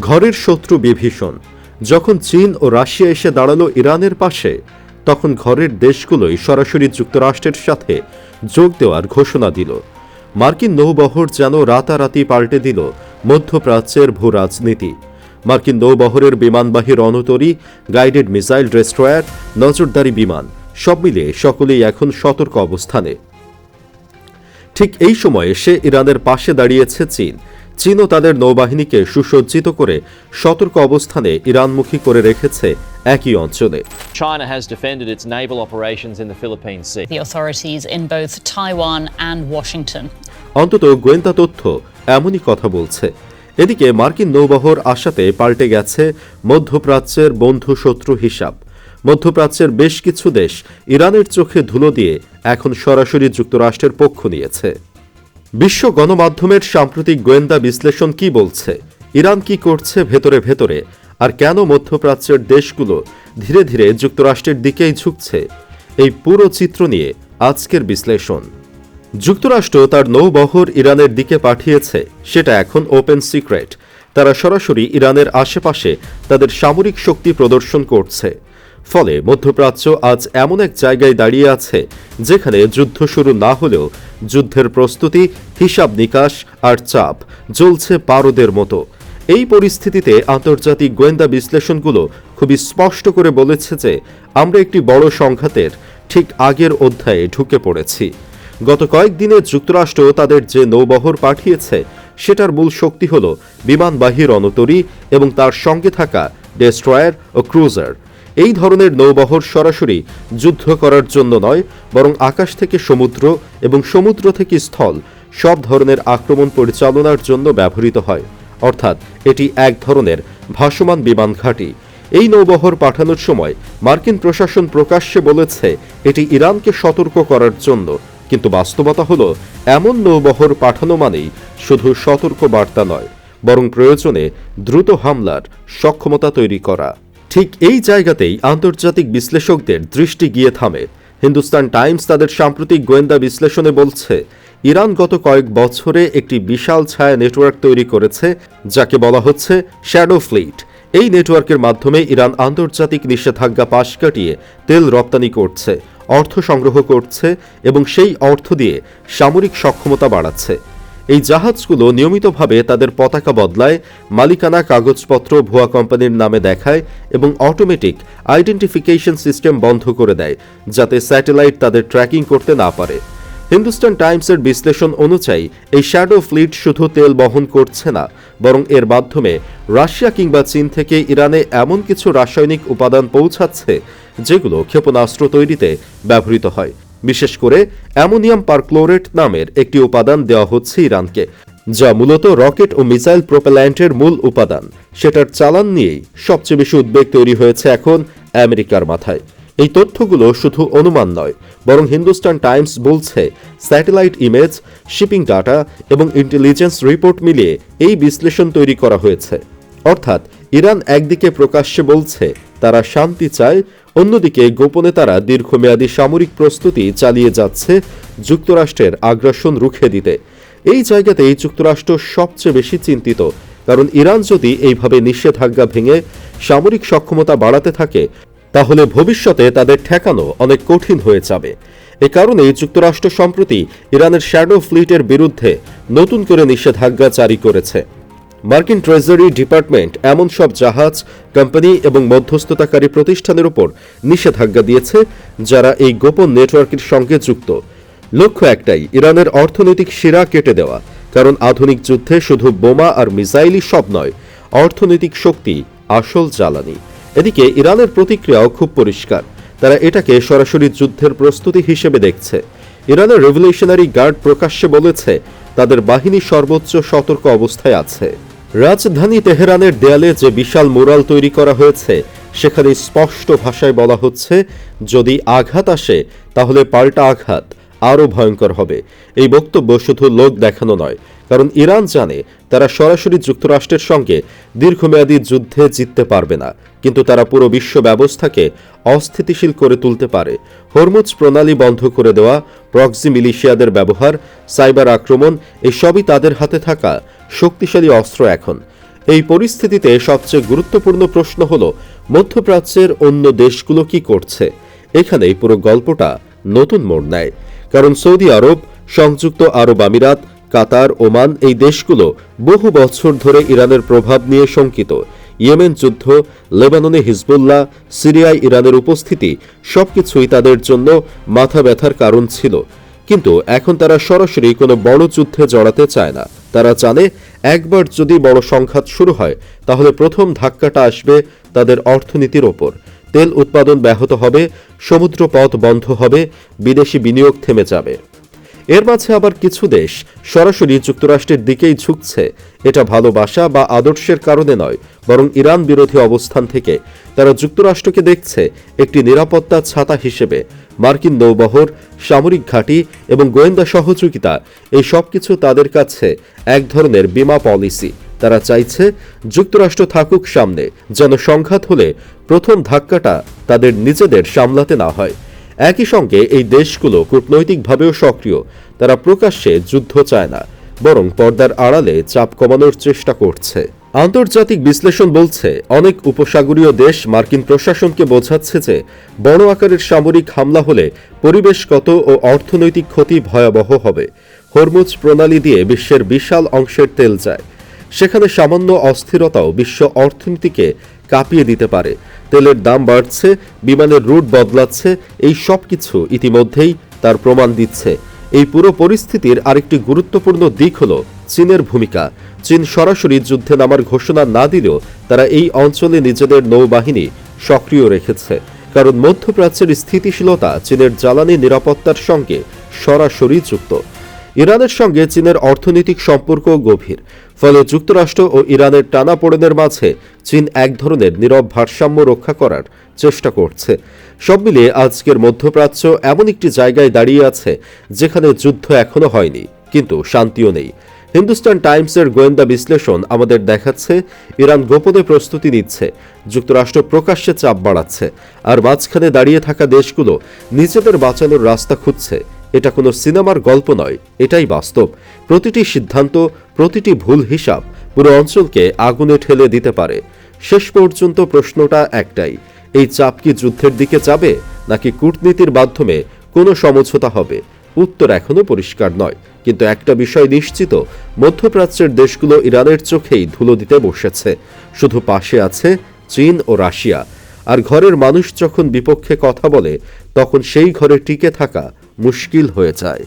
ঘরের শত্রু বিভীষণ। যখন চীন ও রাশিয়া এসে দাঁড়াল ইরানের পাশে, তখন ঘরের দেশগুলোই সরাসরি যুক্তরাষ্ট্রের সাথে যোগ দেওয়ার ঘোষণা দিল। মার্কিন নৌবহর যেন রাতারাতি পাল্টে দিল মধ্যপ্রাচ্যের ভূ রাজনীতি। মার্কিন নৌবহরের বিমানবাহী রণতরী, গাইডেড মিসাইল ডেস্ট্রয়ার, নজরদারি বিমান, সব মিলিয়ে সকলেই এখন সতর্ক অবস্থানে। ঠিক এই সময়ে সে ইরানের পাশে দাঁড়িয়েছে চীন। চীনও তাদের নৌবাহিনীকে সুসজ্জিত করে সতর্ক অবস্থানে ইরানমুখী করে রেখেছে একই অঞ্চলে China has defended its naval operations in the Philippine Sea. the authorities in both Taiwan and Washington. অন্তত গোয়েন্দা তথ্য এমনই কথা বলছে এদিকে মার্কিন নৌবহর আশাতে পাল্টে গেছে মধ্যপ্রাচ্যের বন্ধু শত্রু হিসাব মধ্যপ্রাচ্যের বেশ কিছু দেশ ইরানের চোখে ধুলো দিয়ে এখন সরাসরি যুক্তরাষ্ট্রের পক্ষ নিয়েছে বিশ্ব গণমাধ্যমের সাম্প্রতিক গোয়েন্দা বিশ্লেষণ কি বলছে? ইরান কি করছে ভেতরে ভেতরে? আর কেন মধ্যপ্রাচ্যের দেশগুলো ধীরে ধীরে যুক্তরাষ্ট্রের দিকেই ঝুঁকছে? এই পুরো চিত্র নিয়ে আজকের বিশ্লেষণ। যুক্তরাষ্ট্র তার নৌবহর ইরানের দিকে পাঠিয়েছে, সেটা এখন ওপেন সিক্রেট। তারা সরাসরি ইরানের আশেপাশে তাদের সামরিক শক্তি প্রদর্শন করছে। ফলে মধ্যপ্রাচ্য আজ এমন এক জায়গায় দাঁড়িয়ে আছে, যেখানে যুদ্ধ শুরু না হলেও যুদ্ধের প্রস্তুতি, হিসাব নিকাশ আর চাপ জ্বলছে পারদের মতো। এই পরিস্থিতিতে আন্তর্জাতিক গোয়েন্দা বিশ্লেষণগুলো খুবই স্পষ্ট করে বলেছে যে, আমরা একটি বড় সংঘাতের ঠিক আগের অধ্যায়ে ঢুকে পড়েছি। গত কয়েকদিনে যুক্তরাষ্ট্র তাদের যে নৌবহর পাঠিয়েছে, সেটার মূল শক্তি হল বিমানবাহী রণতরী এবং তার সঙ্গে থাকা ডেস্ট্রয়ার ও ক্রুজার। এই ধরনের নৌবহর সরাসরি যুদ্ধ করার জন্য নয়, বরং আকাশ থেকে সমুদ্র এবং সমুদ্র থেকে স্থল, সব ধরনের আক্রমণ পরিচালনার জন্য ব্যবহৃত হয়। অর্থাৎ এটি এক ধরনের ভাসমান বিমান ঘাঁটি। এই নৌবহর পাঠানোর সময় মার্কিন প্রশাসন প্রকাশ্যে বলেছে, এটি ইরানকে সতর্ক করার জন্য। কিন্তু বাস্তবতা হলো, এমন নৌবহর পাঠানো মানেই শুধু সতর্ক বার্তা নয়, বরং প্রয়োজনে দ্রুত হামলার সক্ষমতা তৈরি করা। ঠিক এই জায়গাতেই আন্তর্জাতিক বিশ্লেষকদের দৃষ্টি গিয়ে থামে। হিন্দুস্তান টাইমস তাদের সাম্প্রতিক গোয়েন্দা বিশ্লেষণে বলছে, ইরান গত কয়েক বছরে একটি বিশাল ছায়া নেটওয়ার্ক তৈরি করেছে, যাকে বলা হচ্ছে শ্যাডো ফ্লিট। এই নেটওয়ার্কের মাধ্যমে ইরান আন্তর্জাতিক নিষেধাজ্ঞা পাশ কাটিয়ে তেল রপ্তানি করছে, অর্থ সংগ্রহ করছে এবং সেই অর্থ দিয়ে সামরিক সক্ষমতা বাড়াচ্ছে। এই জাহাজগুলো নিয়মিতভাবে তাদের পতাকা বদলায়, মালিকানা কাগজপত্র ভুয়া কোম্পানির নামে দেখায় এবং অটোমেটিক আইডেন্টিফিকেশন সিস্টেম বন্ধ করে দেয়, যাতে স্যাটেলাইট তাদের ট্র্যাকিং করতে না পারে। হিন্দুস্তান টাইমসের বিশ্লেষণ অনুযায়ী, এই শ্যাডো ফ্লিট শুধু তেল বহন করছে না, বরং এর মাধ্যমে রাশিয়া কিংবা চীন থেকে ইরানে এমন কিছু রাসায়নিক উপাদান পৌঁছাচ্ছে, যেগুলো ক্ষেপণাস্ত্র তৈরিতে ব্যবহৃত হয়। বিশেষ করে অ্যামোনিয়াম পারক্লোরেট নামের একটি উপাদান দেওয়া হচ্ছে ইরানকে, যা মূলত রকেট ও মিসাইল প্রোপেল্যান্টের মূল উপাদান। সেটার চালান নিয়েই সবচেয়ে বেশি উদ্বেগ তৈরি হয়েছে এখন আমেরিকার মাথায়। এই তথ্যগুলো শুধু অনুমান নয়, বরং হিন্দুস্তান টাইমস বলছে স্যাটেলাইট ইমেজ, শিপিং ডাটা এবং ইন্টেলিজেন্স রিপোর্ট মিলিয়ে এই বিশ্লেষণ তৈরি করা হয়েছে। অর্থাৎ ইরান একদিকে প্রকাশ্যে বলছে, তারা শান্তি চায়, অন্যদিকে গোপনে তারা দীর্ঘমেয়াদী সামরিক প্রস্তুতি চালিয়ে যাচ্ছে যুক্তরাষ্ট্রের আগ্রাসন রুখে দিতে। এই জায়গাতেই যুক্তরাষ্ট্র সবচেয়ে বেশি চিন্তিত, কারণ ইরান যদি এইভাবে নিষেধাজ্ঞা ভেঙে সামরিক সক্ষমতা বাড়াতে থাকে, তাহলে ভবিষ্যতে তাদের ঠেকানো অনেক কঠিন হয়ে যাবে। এ কারণেই যুক্তরাষ্ট্র সম্প্রতি ইরানের শ্যাডো ফ্লিটের বিরুদ্ধে নতুন করে নিষেধাজ্ঞা জারি করেছে। মার্কিন ট্রেজারি ডিপার্টমেন্ট এমন সব জাহাজ, কোম্পানি এবং মধ্যস্থতাকারী প্রতিষ্ঠানের উপর নিষেধাজ্ঞা দিয়েছে, যারা এই গোপন নেটওয়ার্কের সঙ্গে যুক্ত। লক্ষ্য একটাই, ইরানের অর্থনৈতিক শিরা কেটে দেওয়া, কারণ আধুনিক যুদ্ধে শুধু বোমা আর মিসাইলই সব নয়, অর্থনৈতিক শক্তি, আসল জ্বালানি। এদিকে ইরানের প্রতিক্রিয়াও খুব পরিষ্কার, তারা এটাকে সরাসরি যুদ্ধের প্রস্তুতি হিসেবে দেখছে। ইরানের রেভলিউশনারি গার্ড প্রকাশ্যে বলেছে, তাদের বাহিনী সর্বোচ্চ সতর্ক অবস্থায় আছে। রাজধানী তেহরানের দেয়ালে যে বিশাল মোরাল তৈরি করা হয়েছে, সেখানে স্পষ্ট ভাষায় বলা হচ্ছে, যদি আঘাত আসে, তাহলে পাল্টা আঘাত, আরও ভয়ঙ্কর হবে। এই বক্তব্য শুধু লোক দেখানো নয়, কারণ ইরান জানে তারা সরাসরি যুক্তরাষ্ট্রের সঙ্গে দীর্ঘমেয়াদী যুদ্ধে জিততে পারবে না। কিন্তু তারা পুরো বিশ্ব ব্যবস্থাকে অস্থিতিশীল করে তুলতে পারে। হরমুজ প্রণালী বন্ধ করে দেওয়া, প্রক্সি মিলিশিয়াদের ব্যবহার, সাইবার আক্রমণ, এসবই তাদের হাতে থাকা শক্তিশালী অস্ত্র এখন। এই পরিস্থিতিতে সবচেয়ে গুরুত্বপূর্ণ প্রশ্ন হল, মধ্যপ্রাচ্যের অন্য দেশগুলো কি করছে? এখানেই পুরো গল্পটা নতুন মোড় নেয়। কারণ সৌদি আরব, সংযুক্ত আরব আমিরাত, কাতার, ওমান এই দেশগুলো বহু বছর ধরে ইরানের প্রভাব নিয়ে শঙ্কিত। ইয়েমেন যুদ্ধ, লেবাননে হিজবুল্লাহ সিরিয়ায় ইরানের উপস্থিতি, সবকিছুই তাদের জন্য মাথা ব্যথার কারণ ছিল। কিন্তু এখন তারা সরাসরি কোনো বড় যুদ্ধে জড়াতে চায় না। তারা জানে, একবার যদি বড় সংঘাত শুরু হয়, তাহলে প্রথম ধাক্কাটা আসবে তাদের অর্থনীতির ওপর। তেল উৎপাদন ব্যাহত হবে সমুদ্র পথ বন্ধ হবে, বিদেশি বিনিয়োগ থেমে যাবে। এর মাঝে আবার কিছু দেশ সরাসরি যুক্তরাষ্ট্রের দিকেই ঝুঁকছে। এটা ভালোবাসা বা আদর্শের কারণে নয়, বরং ইরান বিরোধী অবস্থান থেকে। তারা যুক্তরাষ্ট্রকে দেখছে একটি নিরাপত্তা ছাতা হিসেবে। মার্কিন নৌবহর, সামরিক ঘাঁটি এবং গোয়েন্দা সহযোগিতা, এই সব কিছু তাদের কাছে এক ধরনের বিমা পলিসি। তারা চাইছে যুক্তরাষ্ট্র থাকুক সামনে, যেন সংঘাত হলে প্রথম ধাক্কাটা তাদের নিজেদের সামলাতে না হয়। একই সঙ্গে এই দেশগুলো কূটনৈতিকভাবেও সক্রিয়। তারা প্রকাশ্যে যুদ্ধ চায় না, বরং পর্দার আড়ালে চাপ কমানোর চেষ্টা করছে। আন্তর্জাতিক বিশ্লেষণ বলছে, অনেক উপসাগরীয় দেশ মার্কিন প্রশাসনকে বোঝাচ্ছে যে বড় আকারের সামরিক হামলা হলে পরিবেশগত ও অর্থনৈতিক ক্ষতি ভয়াবহ হবে। হরমুজ প্রণালী দিয়ে বিশ্বের বিশাল অংশের তেল যায়। সেখানে সামান্য অস্থিরতাও বিশ্ব অর্থনীতিকে কাঁপিয়ে দিতে পারে। তেলের দাম বাড়ছে, বিমানের রুট বদলাচ্ছে, এই সব কিছু ইতিমধ্যেই তার প্রমাণ দিচ্ছে। এই পুরো পরিস্থিতির আরেকটি গুরুত্বপূর্ণ দিক হল চীনের ভূমিকা। চীন সরাসরি যুদ্ধে নামার ঘোষণা না দিলেও তারা এই অঞ্চলে নিজেদের নৌবাহিনী সক্রিয় রেখেছে। কারণ মধ্যপ্রাচ্যের স্থিতিশীলতা চীনের জ্বালানি নিরাপত্তার সঙ্গে সরাসরি যুক্ত। ইরানের সঙ্গে চীনের অর্থনৈতিক সম্পর্ক গভীর, ফলে যুক্তরাষ্ট্র ও ইরানের টানাপোড়েনের মাঝে চীন এক ধরনের নীরব ভারসাম্য রক্ষা করার চেষ্টা করছে। সব মিলিয়ে আজকের মধ্যপ্রাচ্য এমন একটি জায়গায় দাঁড়িয়ে আছে যেখানে যুদ্ধ এখনও হয়নি, কিন্তু শান্তিও নেই। হিন্দুস্তান টাইমসের গোয়েন্দা বিশ্লেষণ আমাদের দেখাচ্ছে, ইরান গোপনে প্রস্তুতি নিচ্ছে, যুক্তরাষ্ট্র প্রকাশ্যে চাপ বাড়াচ্ছে, আর মাঝখানে দাঁড়িয়ে থাকা দেশগুলো নিজেদের বাঁচানোর রাস্তা খুঁজছে। এটা কোনো সিনেমার গল্প নয়, এটাই বাস্তব। প্রতিটি সিদ্ধান্ত, প্রতিটি ভুল হিসাব পুরো অঞ্চলকে আগুনে ঠেলে দিতে পারে। শেষ পর্যন্ত প্রশ্নটা একটাই, এই চাপ কি যুদ্ধের দিকে যাবে, নাকি কূটনীতির মাধ্যমে কোনো সমঝোতা হবে? উত্তর এখনও পরিষ্কার নয়, কিন্তু একটা বিষয় নিশ্চিত, মধ্যপ্রাচ্যের দেশগুলো ইরানের চোখেই ধুলো দিতে বসেছে। শুধু পাশে আছে চীন ও রাশিয়া। আর ঘরের মানুষ যখন বিপক্ষে কথা বলে, তখন সেই ঘরে টিকে থাকা মুশকিল হয়ে যায়।